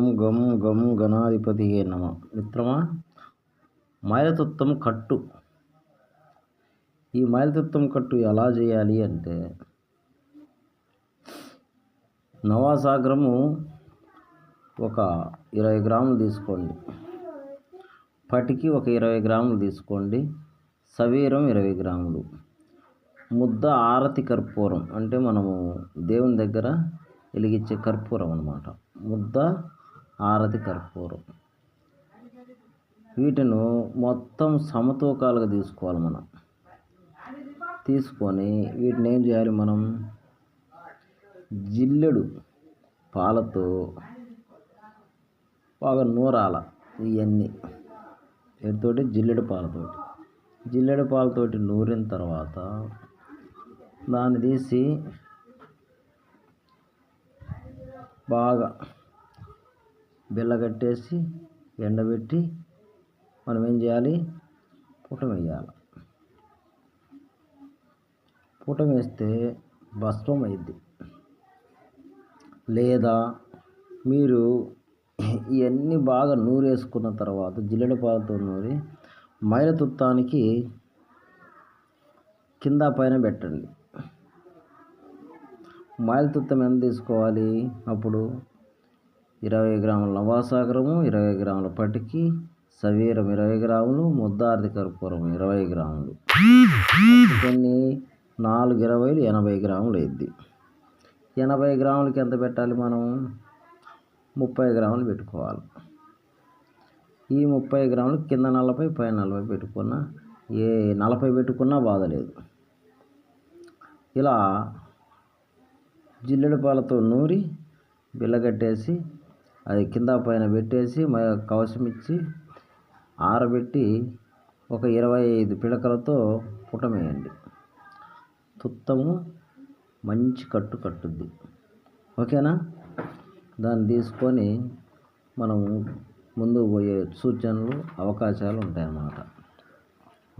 ఓం గం గం గణాధిపతి నమ. మిత్రమా మైలతత్వం కట్టు. ఈ మైలతత్వం కట్టు ఎలా చేయాలి అంటే నవాసాగ్రము ఒక ఇరవై గ్రాములు తీసుకోండి. పటికి ఒక ఇరవై గ్రాములు తీసుకోండి. సవీరం ఇరవై గ్రాములు. ముద్ద ఆరతి కర్పూరం అంటే మనము దేవుని దగ్గర వెలిగించే కర్పూరం అనమాట ముద్ద ఆరతి కర్పూరం. వీటిను మొత్తం సమతూకాలుగా తీసుకోవాలి మనం. తీసుకొని వీటిని ఏం చేయాలి మనం? జిల్లెడు పాలతో బాగా నూరాల ఇవన్నీ వీటితోటి జిల్లెడు పాలతోటి. జిల్లెడు పాలతోటి నూరిన తర్వాత దాన్ని తీసి బాగా బిల్లగట్టేసి ఎండబెట్టి మనం ఏం చేయాలి? పుటం వేయాలి. పుటం వేస్తే భస్మం అయింది లేదా మీరు ఇవన్నీ బాగా నూరేసుకున్న తర్వాత జిల్లెడ పాలతో నూరి మైలతుత్తానికి కింద పైన పెట్టండి. మైలతుత్తం ఎంత తీసుకోవాలి? అప్పుడు ఇరవై గ్రాముల నవాసాగరము ఇరవై గ్రాముల పటికి సవీరం ఇరవై గ్రాములు ముద్దార్ది కర్పూరం ఇరవై గ్రాములు. కొన్ని నాలుగు ఇరవైలు ఎనభై గ్రాములు అయింది ఎనభై గ్రాములకి ఎంత పెట్టాలి మనం? ముప్పై గ్రాములు పెట్టుకోవాలి. ఈ ముప్పై గ్రాములు కింద నలభై పైన నలభై పెట్టుకున్నా ఏ నలభై పెట్టుకున్నా బాధ లేదు. ఇలా జిల్లెడు పాలతో నూరి బిల్లగట్టేసి అది కింద పైన పెట్టేసి కవచం ఇచ్చి ఆరబెట్టి ఒక ఇరవై ఐదు పిడకలతో పుటమేయండి. తుత్తము మంచి కట్టు కట్టుద్ది. ఓకేనా? దాన్ని తీసుకొని మనం ముందుకు పోయే సూచనలు అవకాశాలు ఉంటాయన్నమాట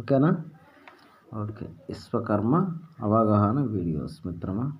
ఓకేనా? ఓకే. విశ్వకర్మ అవగాహన వీడియోస్ మిత్రమా?